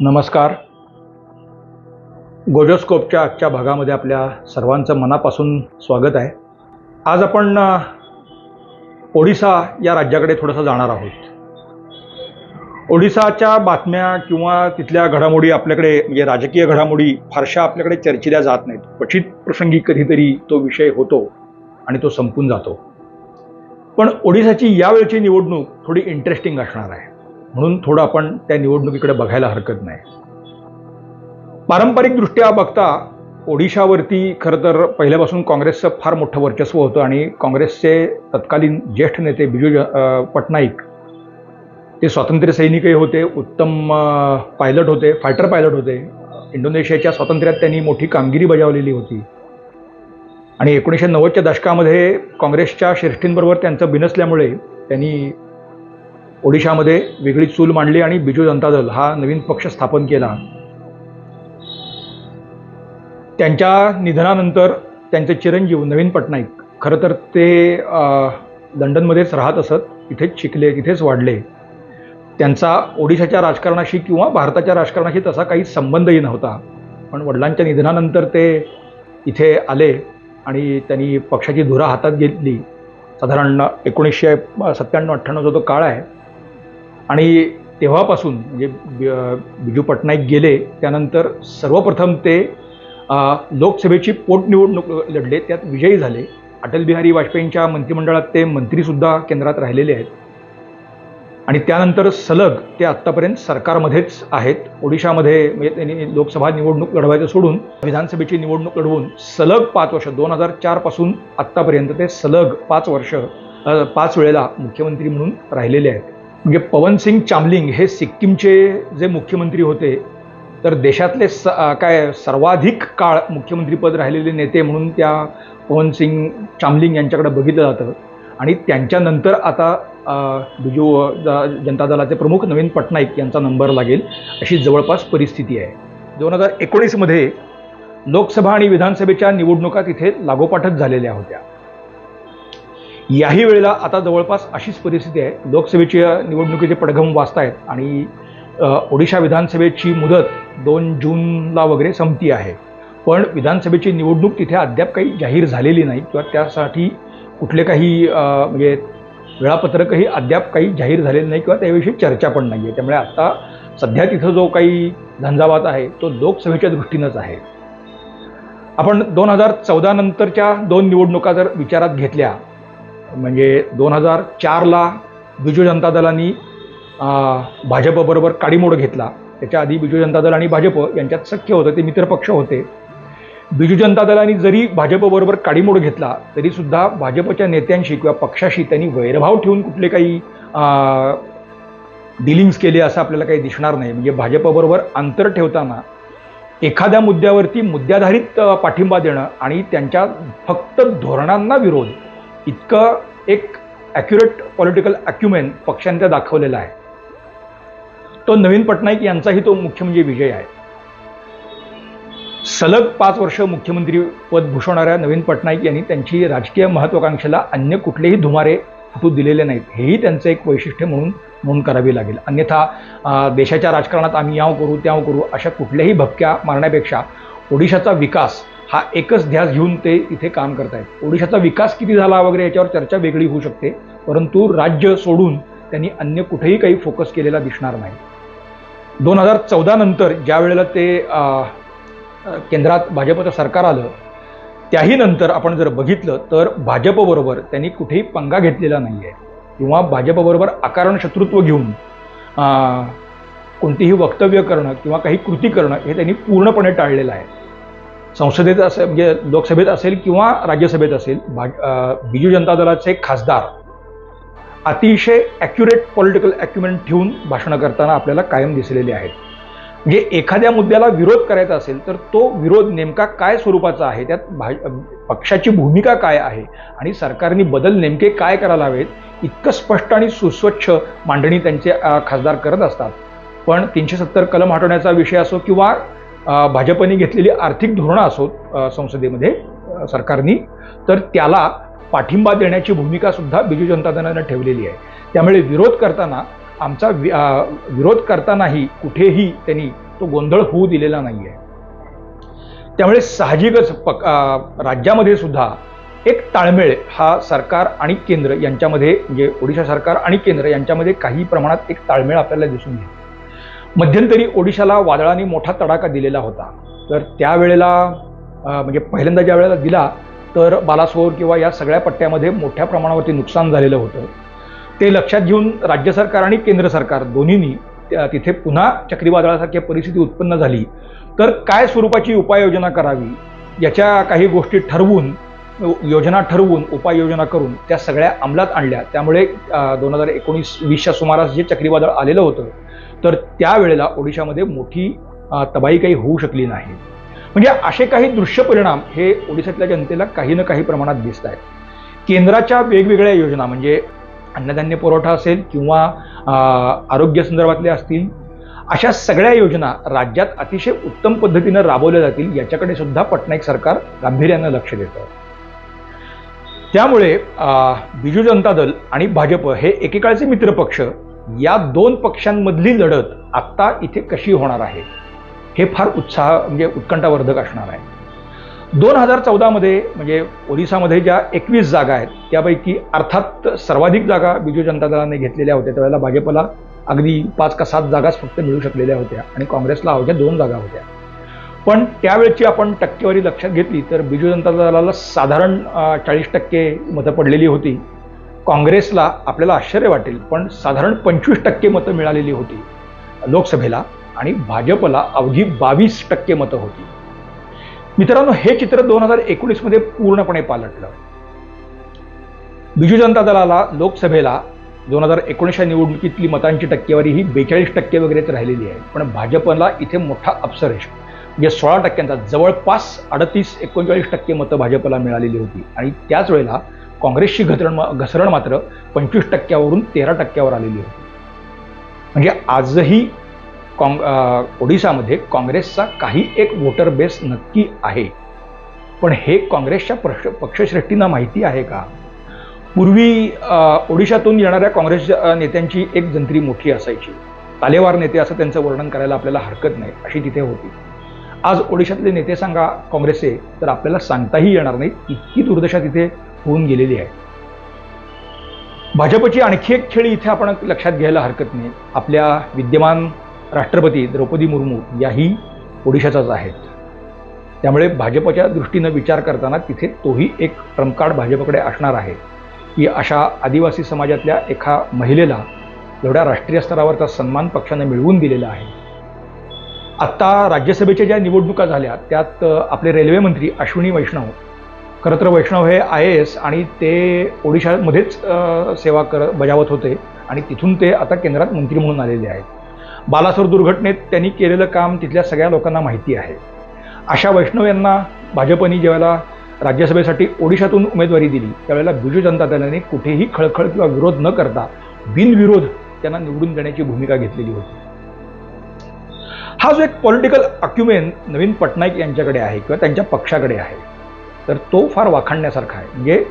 नमस्कार. गोजोस्कोपच्या आजच्या भागामध्ये आपल्या सर्वांचं मनापासून स्वागत आहे. आज आपण ओडिसा या राज्याकडे थोडंसं जाणार आहोत. ओडिसाच्या बातम्या किंवा तिथल्या घडामोडी आपल्याकडे म्हणजे राजकीय घडामोडी फारशा आपल्याकडे चर्चिल्या जात नाहीत. क्वचित प्रसंगी कधीतरी तो विषय होतो आणि तो संपून जातो. पण ओडिसाची यावेळची निवडणूक थोडी इंटरेस्टिंग असणार आहे. म्हणून थोडं आपण त्या निवडणुकीकडे बघायला हरकत नाही. पारंपरिकदृष्ट्या बघता ओडिशावरती खरं तर पहिल्यापासून काँग्रेसचं फार मोठं वर्चस्व होतं आणि काँग्रेसचे तत्कालीन ज्येष्ठ नेते बिजू ज- पटनाईक ते स्वातंत्र्य सैनिकही होते उत्तम पायलट होते फायटर पायलट होते. इंडोनेशियाच्या स्वातंत्र्यात त्यांनी मोठी कामगिरी बजावलेली होती. आणि एकोणीसशे नव्वदच्या दशकामध्ये काँग्रेसच्या श्रेष्ठींबरोबर त्यांचं बिनसल्यामुळे त्यांनी ओडिशामध्ये वेगळी चूल मांडली आणि बिजू जनता दल हा नवीन पक्ष स्थापन केला. त्यांच्या निधनानंतर त्यांचे चिरंजीव नवीन पटनाईक. खरं तर ते लंडनमध्येच राहत असत इथेच शिकले तिथेच वाढले. त्यांचा ओडिशाच्या राजकारणाशी किंवा भारताच्या राजकारणाशी तसा काही संबंधही नव्हता. पण वडिलांच्या निधनानंतर ते इथे आले आणि त्यांनी पक्षाची धुरा हातात घेतली. साधारण एकोणीसशे सत्त्याण्णव अठ्ठ्याण्णव जो तो काळ आहे आणि तेव्हापासून म्हणजे बिजू पटनाईक गेले त्यानंतर सर्वप्रथम ते लोकसभेची पोटनिवडणूक लढले त्यात विजयी झाले. अटल बिहारी वाजपेयींच्या मंत्रिमंडळात ते मंत्रीसुद्धा केंद्रात राहिलेले आहेत. आणि त्यानंतर सलग ते आत्तापर्यंत सरकारमध्येच आहेत. ओडिशामध्ये म्हणजे त्यांनी लोकसभा निवडणूक लढवायचं सोडून विधानसभेची निवडणूक लढवून सलग पाच वर्ष दोन हजार चारपासून आत्तापर्यंत ते सलग पाच वर्ष पाच वेळेला मुख्यमंत्री म्हणून राहिलेले आहेत. म्हणजे पवनसिंग चामलिंग हे सिक्कीमचे जे मुख्यमंत्री होते तर देशातले स काय सर्वाधिक काळ मुख्यमंत्रीपद राहिलेले नेते म्हणून त्या पवनसिंग चामलिंग यांच्याकडे बघितलं जातं. आणि त्यांच्यानंतर आता बिजू जनता दलाचे प्रमुख नवीन पटनाईक यांचा नंबर लागेल अशी जवळपास परिस्थिती आहे. दोन हजार एकोणीसमध्ये लोकसभा आणि विधानसभेच्या निवडणुका तिथे लागोपाठच झालेल्या होत्या. याही वेळेला आता जवळपास अशीच परिस्थिती आहे. लोकसभेच्या निवडणुकीचे पडघम वाचतायत आणि ओडिशा विधानसभेची मुदत दोन जूनला वगैरे संपती आहे. पण विधानसभेची निवडणूक तिथे अद्याप काही जाहीर झालेली नाही किंवा त्यासाठी कुठले काही म्हणजे वेळापत्रकही अद्याप काही जाहीर झालेलं नाही किंवा त्याविषयी चर्चा पण नाही आहे त्यामुळे आत्ता सध्या तिथं जो काही झंझावात आहे तो लोकसभेच्या दृष्टीनंच आहे. आपण दोन हजार चौदा नंतरच्या दोन निवडणुका जर विचारात घेतल्या म्हणजे दोन हजार चारला बिजू जनता दलांनी भाजपबरोबर काडीमोड घेतला. त्याच्या आधी बिजू जनता दल आणि भाजप यांच्यात सख्य होतं ते मित्रपक्ष होते. बिजू जनता दलाने जरी भाजपबरोबर काडीमोड घेतला तरीसुद्धा भाजपच्या नेत्यांशी किंवा पक्षाशी त्यांनी वैरभाव ठेवून कुठले काही डिलिंग्स केले असं आपल्याला काही दिसणार नाही. म्हणजे भाजपबरोबर अंतर ठेवताना एखाद्या मुद्द्यावरती मुद्द्याधारित पाठिंबा देणं आणि त्यांच्या फक्त धोरणांना विरोध इतकं एक ॲक्युरेट पॉलिटिकल अक्युमेन पक्षाने त्या दाखवलेला आहे. तो नवीन पटनाईक यांचाही तो मुख्य म्हणजे विजय आहे. सलग पाच वर्ष मुख्यमंत्री पद भूषवणाऱ्या नवीन पटनाईक यांनी त्यांची राजकीय महत्वाकांक्षेला अन्य कुठलेही धुमारे हटू दिलेले नाहीत. हेही त्यांचं एक वैशिष्ट्य म्हणून नोंद करावी लागेल. अन्यथा देशाच्या राजकारणात आम्ही याव करू त्याव करू अशा कुठल्याही भपक्या मारण्यापेक्षा ओडिशाचा विकास हा एकच ध्यास घेऊन ते इथे काम करतायत. ओडिशाचा विकास किती झाला वगैरे याच्यावर चर्चा वेगळी होऊ शकते परंतु राज्य सोडून त्यांनी अन्य कुठेही काही फोकस केलेला दिसणार नाही. दोन हजार चौदा नंतर ज्या वेळेला ते केंद्रात भाजपचं सरकार आलं त्याही नंतर आपण जर बघितलं तर भाजपबरोबर त्यांनी कुठेही पंगा घेतलेला नाही आहे किंवा भाजपबरोबर आकारण शत्रुत्व घेऊन कोणतीही वक्तव्य करणं किंवा काही कृती करणं हे त्यांनी पूर्णपणे टाळलेलं आहे. संसदेत असेल म्हणजे लोकसभेत असेल किंवा राज्यसभेत असेल भाज बिजू जनता दलाचे खासदार अतिशय ॲक्युरेट पॉलिटिकल ॲक्युमेंट ठेवून भाषणं करताना आपल्याला कायम दिसलेले आहेत. म्हणजे एखाद्या मुद्द्याला विरोध करायचा असेल तर तो विरोध नेमका काय स्वरूपाचा आहे त्यात भाज पक्षाची भूमिका काय आहे आणि सरकारने बदल नेमके काय करायला हवेत इतकं स्पष्ट आणि सुस्वच्छ मांडणी त्यांचे खासदार करत असतात. पण तीनशे सत्तर कलम हटवण्याचा विषय असो किंवा भाजपने घेतलेली आर्थिक धोरणं असोत संसदेमध्ये सरकारनी तर त्याला पाठिंबा देण्याची भूमिका सुद्धा बिजू जनता दलानं ठेवलेली आहे. त्यामुळे विरोध करताना आमचा वि- विरोध करतानाही कुठेही त्यांनी तो गोंधळ होऊ दिलेला नाही आहे त्यामुळे साहजिकच पक राज्यामध्ये सुद्धा एक ताळमेळ हा सरकार आणि केंद्र यांच्यामध्ये म्हणजे ओडिशा सरकार आणि केंद्र यांच्यामध्ये काही प्रमाणात एक ताळमेळ आपल्याला दिसून येईल. मध्यंतरी ओडिशाला वादळाने मोठा तडाखा दिलेला होता. तर त्यावेळेला म्हणजे पहिल्यांदा ज्या वेळेला दिला तर बालासोर किंवा या सगळ्या पट्ट्यामध्ये मोठ्या प्रमाणावरती नुकसान झालेलं होतं. ते लक्षात घेऊन राज्य सरकार आणि केंद्र सरकार दोन्हींनी तिथे पुन्हा चक्रीवादळासारखी परिस्थिती उत्पन्न झाली. तर काय स्वरूपाची उपाययोजना करावी याच्या काही गोष्टी ठरवून योजना ठरवून उपाययोजना करून त्या सगळ्या अंमलात आणल्या. त्यामुळे दोन हजार एकोणीस वीसच्या सुमारास जे चक्रीवादळ आलेलं होतं तर त्यावेळेला ओडिशामध्ये मोठी तबाही काही होऊ शकली नाही. म्हणजे असे काही दृश्य परिणाम हे ओडिशातल्या जनतेला काही ना काही प्रमाणात दिसत आहेत. केंद्राच्या वेगवेगळ्या योजना म्हणजे अन्नधान्य पुरवठा असेल किंवा आरोग्य संदर्भातल्या असतील अशा सगळ्या योजना राज्यात अतिशय उत्तम पद्धतीनं राबवल्या जातील याच्याकडे सुद्धा पटनाईक सरकार गांभीर्यानं लक्ष देतं. त्यामुळे बिजू जनता दल आणि भाजप हे एकेकाळचे मित्रपक्ष या दोन पक्षांमधली लढत आत्ता इथे कशी होणार आहे हे फार उत्साह म्हणजे उत्कंठावर्धक असणार आहे. दोन हजार चौदामध्ये म्हणजे ओरिसामध्ये ज्या एकवीस जागा आहेत त्यापैकी अर्थात सर्वाधिक जागा बिजू जनता दलाने घेतलेल्या होत्या त्यावेळेला भाजपला अगदी पाच का सात जागाच फक्त मिळू शकलेल्या होत्या आणि काँग्रेसला अवघ्या दोन जागा होत्या. पण त्यावेळची आपण टक्केवारी लक्षात घेतली तर बिजू जनता दलाला साधारण चाळीस टक्के मतं पडलेली होती. काँग्रेसला आपल्याला आश्चर्य वाटेल पण साधारण पंचवीस टक्के मतं मिळालेली होती लोकसभेला आणि भाजपला अवघी बावीस टक्के मतं होती. मित्रांनो हे चित्र दोन हजार एकोणीसमध्ये पूर्णपणे पालटलं. बिजू जनता दलाला लोकसभेला दोन हजार एकोणीसच्या निवडणुकीतली मतांची टक्केवारी ही बेचाळीस टक्के वगैरेच राहिलेली आहे पण भाजपला इथे मोठा अपसरेश म्हणजे सोळा टक्क्यांचा जवळपास अडतीस एकोणचाळीस टक्के मतं भाजपला मिळालेली होती. आणि त्याच वेळेला काँग्रेसची घसरण घसरण मात्र पंचवीस टक्क्यावरून तेरा टक्क्यावर आलेली होती. म्हणजे आजही काँग ओडिशामध्ये ओडिसामध्ये काँग्रेसचा काही एक वोटर बेस नक्की आहे. पण हे काँग्रेसच्या पक्ष पक्षश्रेष्ठींना माहिती आहे का? पूर्वी ओडिशातून येणाऱ्या काँग्रेस नेत्यांची एक जंत्री मोठी असायची. तालेवार नेते असं त्यांचं वर्णन करायला आपल्याला हरकत नाही अशी तिथे होती. आज ओडिशातले नेते सांगा काँग्रेसचे तर आपल्याला सांगताही येणार नाही इतकी दुर्दशा तिथे होऊन गेलेली आहे. भाजपची आणखी एक खेळी इथे आपण लक्षात घ्यायला हरकत नाही. आपल्या विद्यमान राष्ट्रपती द्रौपदी मुर्मू याही ओडिशाचाच आहेत. त्यामुळे भाजपच्या दृष्टीनं विचार करताना तिथे तोही एक ट्रम्पकार्ड भाजपकडे असणार आहे. की अशा आदिवासी समाजातल्या एका महिलेला एवढ्या राष्ट्रीय स्तरावरचा सन्मान पक्षानं मिळवून दिलेला आहे. आत्ता राज्यसभेच्या ज्या निवडणुका झाल्या त्यात आपले रेल्वे मंत्री अश्विनी वैष्णव खरं तर वैष्णव हे आय ए एस आणि ते ओडिशामध्येच सेवा कर बजावत होते आणि तिथून ते आता केंद्रात मंत्री म्हणून आलेले आहेत. बालासोर दुर्घटनेत त्यांनी केलेलं काम तिथल्या सगळ्या लोकांना माहिती आहे. अशा वैष्णव यांना भाजपनी ज्यावेळेला राज्यसभेसाठी ओडिशातून उमेदवारी दिली त्यावेळेला बिजू जनता दलाने कुठेही खळखळ किंवा विरोध न करता बिनविरोध त्यांना निवडून देण्याची भूमिका घेतलेली होती. हा जो एक पॉलिटिकल अक्युमेन नवीन पटनाईक यांच्याकडे आहे किंवा त्यांच्या पक्षाकडे आहे तर तो फार वाखाणण्यासारखा आहे. म्हणजे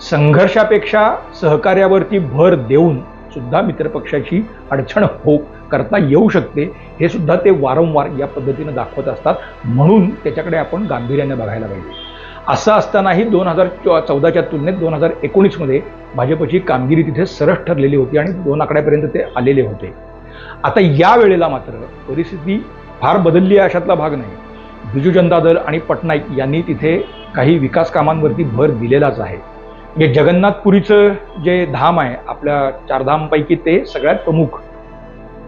संघर्षापेक्षा सहकार्यावरती भर देऊन सुद्धा मित्रपक्षाची अडचण हो करता येऊ शकते हे सुद्धा ते वारंवार या पद्धतीनं दाखवत असतात. म्हणून त्याच्याकडे आपण गांभीर्याने बघायला पाहिजे. असं असतानाही दोन हजार चौदाच्या तुलनेत दोन हजार एकोणीसमध्ये भाजपची कामगिरी तिथे सरस ठरलेली होती आणि दोन आकड्यापर्यंत ते आलेले होते. आता या वेळेला मात्र परिस्थिती फार बदलली आहे अशातला भाग नाही. बिजू जनता दल आणि पटनाईक यांनी तिथे काही विकास कामांवरती भर दिलेलाच आहे. म्हणजे जगन्नाथपुरीचं जे धाम आहे आपल्या चारधामपैकी ते सगळ्यात प्रमुख.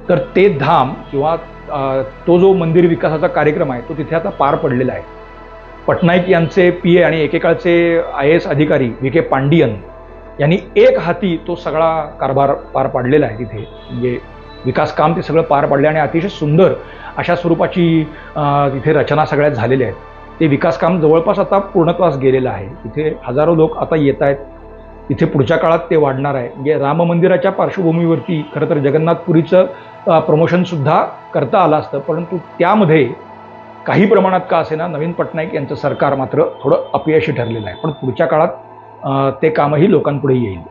तर ते धाम किंवा तो जो मंदिर विकासाचा कार्यक्रम आहे तो तिथे आता पार पडलेला आहे. पटनाईक यांचे पी ए आणि एकेकाळचे आय एस अधिकारी व्ही के पांडियन यांनी एक हाती तो सगळा कारभार पार पाडलेला आहे तिथे. म्हणजे विकास काम ते सगळं पार पडले आणि अतिशय सुंदर अशा स्वरूपाची तिथे रचना सगळ्यात झालेल्या आहेत. ते विकास काम जवळपास आता पूर्णत्वास गेलेलं आहे. तिथे हजारो लोक आता येत आहेत. तिथे पुढच्या काळात ते वाढणार आहे. म्हणजे राम मंदिराच्या पार्श्वभूमीवरती खरं तर जगन्नाथपुरीचं प्रमोशनसुद्धा करता आलं असतं. परंतु त्यामध्ये काही प्रमाणात का असेना नवीन पटनाईक यांचं सरकार मात्र थोडं अपयशी ठरलेलं आहे. पण पुढच्या काळात ते कामही लोकांपुढे येईल.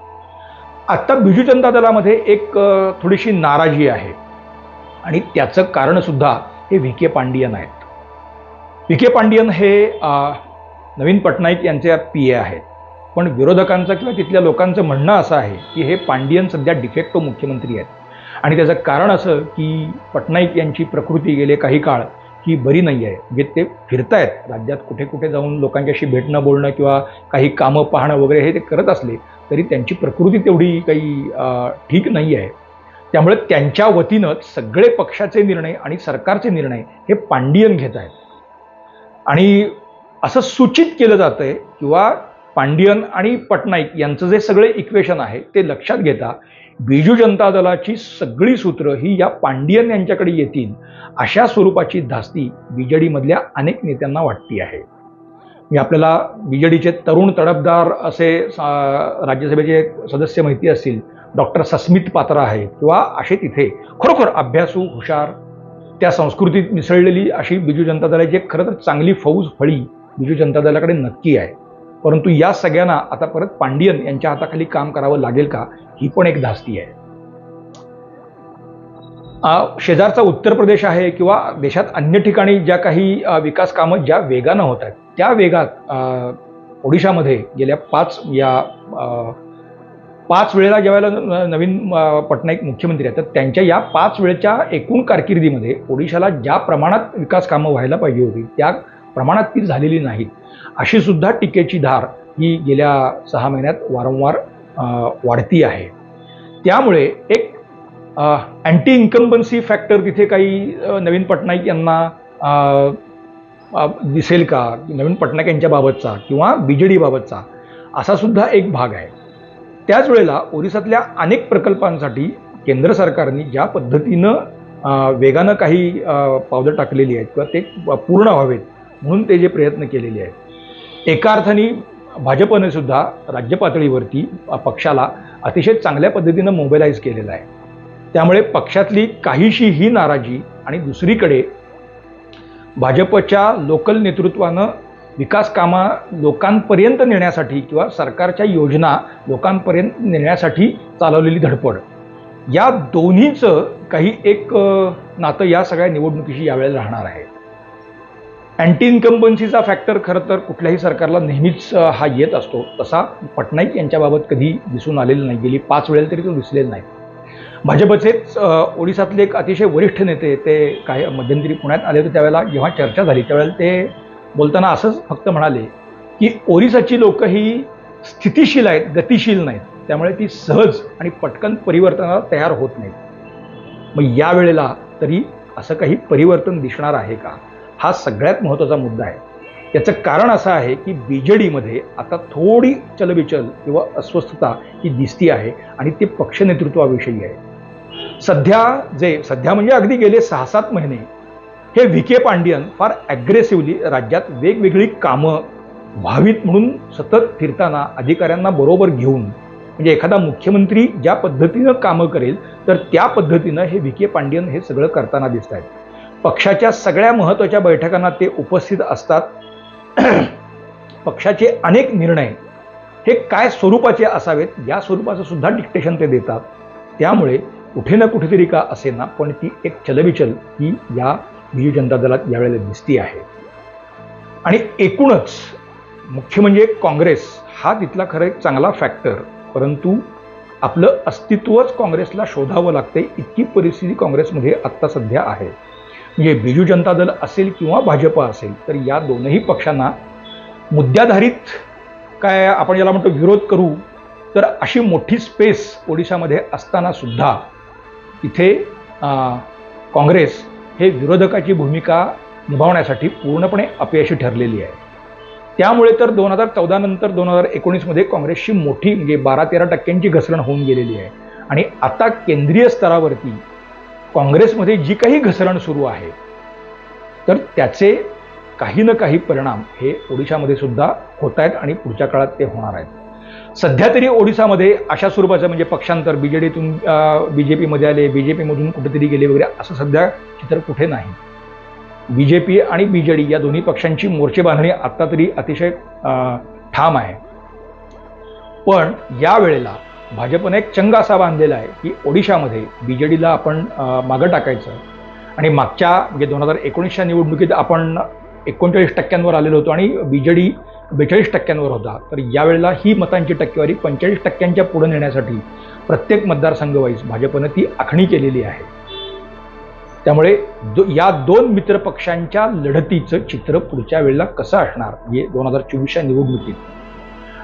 आत्ता बिजू जनता दलामध्ये एक थोडीशी नाराजी आहे. आणि त्याचं कारणसुद्धा हे व्ही के पांडियन आहेत. व्ही के पांडियन हे नवीन पटनाईक यांचे पी ए आहेत. पण विरोधकांचं किंवा तिथल्या लोकांचं म्हणणं असं आहे की हे पांडियन सध्या डिफेक्टो मुख्यमंत्री आहेत. आणि त्याचं कारण असं की पटनाईक यांची प्रकृती गेले काही काळ ही बरी नाही आहे. म्हणजे ते फिरतायत राज्यात कुठे कुठे जाऊन लोकांच्याशी भेटणं बोलणं किंवा काही कामं पाहणं वगैरे हे ते करत असले तरी त्यांची प्रकृती तेवढी काही ठीक नाही आहे. त्यामुळे त्यांच्या वतीनंच सगळे पक्षाचे निर्णय आणि सरकारचे निर्णय हे पांडियन घेत आहेत. आणि असं सूचित केलं जातं आहे किंवा पांडियन आणि पटनाईक यांचं जे सगळे इक्वेशन आहे ते लक्षात घेता बिजू जनता दलाची सगळी सूत्रं ही या पांडियन यांच्याकडे येतील अशा स्वरूपाची धास्ती बीजेडीमधल्या अनेक नेत्यांना वाटती आहे. मी आपल्याला बीजेडीचे तरुण तडफदार असे राज्यसभेचे सदस्य माहिती असतील डॉक्टर सस्मित पात्रा आहेत किंवा असे तिथे खरोखर अभ्यासू हुशार त्या संस्कृतीत मिसळलेली अशी बिजू जनता दलाची एक खरं तर चांगली फौज फळी बिजू जनता दलाकडे नक्की आहे. परंतु या सगळ्यांना आता परत पांडियन यांच्या हाताखाली काम करावं लागेल का ही पण एक धास्ती आहे. शेजारचा उत्तर प्रदेश आहे किंवा देशात अन्य ठिकाणी ज्या काही विकास कामं ज्या वेगानं होत आहेत त्या वेगात ओडिशामध्ये गेल्या पाच या पाच वेळेला ज्यावेळेला न- नवीन पटनाईक मुख्यमंत्री आहेत. तर त्यांच्या या पाच वेळेच्या एकूण कारकिर्दीमध्ये ओडिशाला ज्या प्रमाणात विकास कामं व्हायला पाहिजे होती त्या प्रमाणात ती झालेली नाहीत. अशी सुद्धा टीकेची धार ही गेल्या सहा महिन्यात वारंवार वाढती आहे. त्यामुळे एक अँटी इन्कम्बन्सी फॅक्टर तिथे काही नवीन पटनाईक यांना दिसेल का? नवीन पटनाईक यांच्याबाबतचा किंवा बी जे डीबाबतचा असा सुद्धा एक भाग आहे. त्याच वेळेला ओरिसातल्या अनेक प्रकल्पांसाठी केंद्र सरकारने ज्या पद्धतीनं वेगानं काही पावलं टाकलेली आहेत किंवा ते पूर्ण व्हावेत म्हणून ते जे प्रयत्न केलेले आहेत. एका अर्थाने भाजपने सुद्धा राज्य पातळीवरती पक्षाला अतिशय चांगल्या पद्धतीनं मोबिलाईज केलेलं आहे. त्यामुळे पक्षातली काहीशी ही नाराजी आणि दुसरीकडे भाजपच्या लोकल नेतृत्वानं विकास कामा लोकांपर्यंत नेण्यासाठी किंवा सरकारच्या योजना लोकांपर्यंत नेण्यासाठी चालवलेली धडपड. या दोन्हीचं काही एक नातं या सगळ्या निवडणुकीशी यावेळेला राहणार आहे. अँटी इन्कम्बन्सीचा फॅक्टर खरं तर कुठल्याही सरकारला नेहमीच हा येत असतो. तसा पटनाईक यांच्याबाबत कधी दिसून आलेला नाही गेली पाच वेळेला तरी तो दिसलेला नाही. भाजपचेच अ, ओडिसातले एक अतिशय वरिष्ठ नेते ते काही मध्यंतरी पुण्यात आले होते त्यावेळेला जेव्हा चर्चा झाली त्यावेळेला ते बोलताना असंच फक्त म्हणाले की ओरिसाची लोक ही स्थितिशील आहेत गतिशील नाहीत. त्यामुळे ती सहज आणि पटकन परिवर्तनाला तयार होत नाहीत. मग या वेळेला तरी असं काही परिवर्तन दिसणार आहे का? हा सगळ्यात महत्त्वाचा मुद्दा आहे. याचं कारण असं आहे की बी जे डीमध्ये आता थोडी चलबिचल किंवा अस्वस्थता ही दिसती आहे आणि ते पक्ष नेतृत्वाविषयी आहे. सध्या जे सध्या म्हणजे अगदी गेले सहा सात महिने हे व्ही के पांडियन फार ॲग्रेसिव्हली राज्यात वेगवेगळी कामं व्हावीत म्हणून सतत फिरताना अधिकाऱ्यांना बरोबर घेऊन म्हणजे एखादा मुख्यमंत्री ज्या पद्धतीनं कामं करेल तर त्या पद्धतीनं हे व्ही के पांडियन हे सगळं करताना दिसत आहेत पक्षाच्या सगळ्या महत्त्वाच्या बैठकांना ते उपस्थित असतात. पक्षाचे अनेक निर्णय हे काय स्वरूपाचे असावेत या स्वरूपाचं सुद्धा डिक्टेशन ते देतात. त्यामुळे कुठे ना कुठेतरी का असेना पण ती एक चलबिचल ही या बिजू जनता दलात यावेळेला दिसती आहे. आणि एकूणच मुख्य म्हणजे काँग्रेस हा तिथला खरं एक चांगला फॅक्टर परंतु आपलं अस्तित्वच काँग्रेसला शोधावं लागते इतकी परिस्थिती काँग्रेसमध्ये आत्ता सध्या आहे. म्हणजे बिजू जनता दल असेल किंवा भाजपा असेल तर या दोनही पक्षांना मुद्द्याधारित काय आपण याला म्हणतो विरोध करू तर अशी मोठी स्पेस ओडिशामध्ये असताना सुद्धा इथे काँग्रेस हे विरोधकाची भूमिका निभावण्यासाठी पूर्णपणे अपयशी ठरलेली आहे. त्यामुळे तर दोन हजार चौदा नंतर दोन हजार एकोणीसमध्ये काँग्रेसची मोठी म्हणजे बारा तेरा टक्क्यांची घसरण होऊन गेलेली आहे. आणि आता केंद्रीय स्तरावरती काँग्रेसमध्ये जी काही घसरण सुरू आहे तर त्याचे काही ना काही परिणाम हे ओडिशामध्ये सुद्धा होत आहेत आणि पुढच्या काळात ते होणार आहेत. सध्या तरी ओडिसामध्ये अशा स्वरूपाचं म्हणजे पक्षांतर बी जे डीतून बी जे पीमध्ये आले बी जे पीमधून कुठेतरी गेले वगैरे असं सध्या चित्र कुठे नाही. बी जे पी आणि बी जे डी या दोन्ही पक्षांची मोर्चे बांधणी आत्ता तरी अतिशय ठाम आहे. पण या वेळेला भाजपने एक चंग असा बांधलेला आहे की ओडिशामध्ये बी जे डीला आपण मागं टाकायचं. आणि मागच्या म्हणजे दोन हजार एकोणीसच्या निवडणुकीत आपण एकोणचाळीस टक्क्यांवर आलेलो होतो आणि बी जे डी बेचाळीस टक्क्यांवर होता. तर यावेळेला ही मतांची टक्केवारी पंचेचाळीस टक्क्यांच्या पुढे नेण्यासाठी प्रत्येक मतदारसंघवाईज भाजपनं ती आखणी केलेली आहे. त्यामुळे दो या दोन मित्रपक्षांच्या लढतीचं चित्र पुढच्या वेळेला कसं असणार हे दोन हजार चोवीसच्या निवडणुकीत.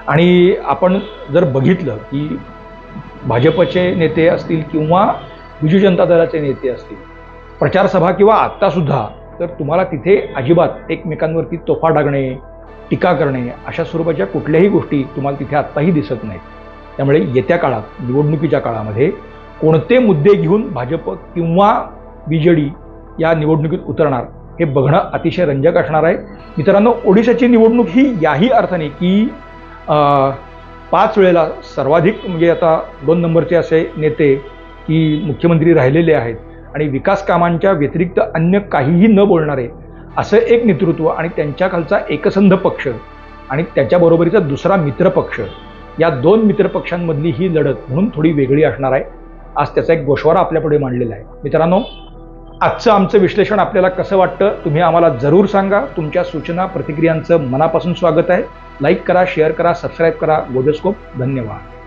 आणि आपण जर बघितलं की भाजपचे नेते असतील किंवा बिजू जनता दलाचे नेते असतील प्रचारसभा किंवा आत्तासुद्धा तर तुम्हाला तिथे अजिबात एकमेकांवरती तोफा डागणे टीका करणे अशा स्वरूपाच्या कुठल्याही गोष्टी तुम्हाला तिथे आत्ताही दिसत नाहीत. त्यामुळे येत्या काळात निवडणुकीच्या काळामध्ये कोणते मुद्दे घेऊन भाजप किंवा बी जे डी या निवडणुकीत उतरणार हे बघणं अतिशय रंजक असणार आहे. मित्रांनो ओडिशाची निवडणूक ही याही अर्थाने की पाच वेळेला सर्वाधिक म्हणजे आता दोन नंबरचे असे नेते की मुख्यमंत्री राहिलेले आहेत आणि विकास कामांच्या व्यतिरिक्त अन्य काहीही न बोलणारे असं एक नेतृत्व आणि त्यांच्या खालचा एकसंध पक्ष आणि त्याच्याबरोबरीचा दुसरा मित्रपक्ष या दोन मित्रपक्षांमधली ही लढत म्हणून थोडी वेगळी असणार आहे. आज त्याचा एक गोषवारा आपल्यापुढे मांडलेला आहे. मित्रांनो आजचं आमचं विश्लेषण आपल्याला कसं वाटतं तुम्ही आम्हाला जरूर सांगा. तुमच्या सूचना प्रतिक्रियांचं मनापासून स्वागत आहे. लाईक करा शेअर करा सबस्क्राईब करा. गोदोस्कोप धन्यवाद.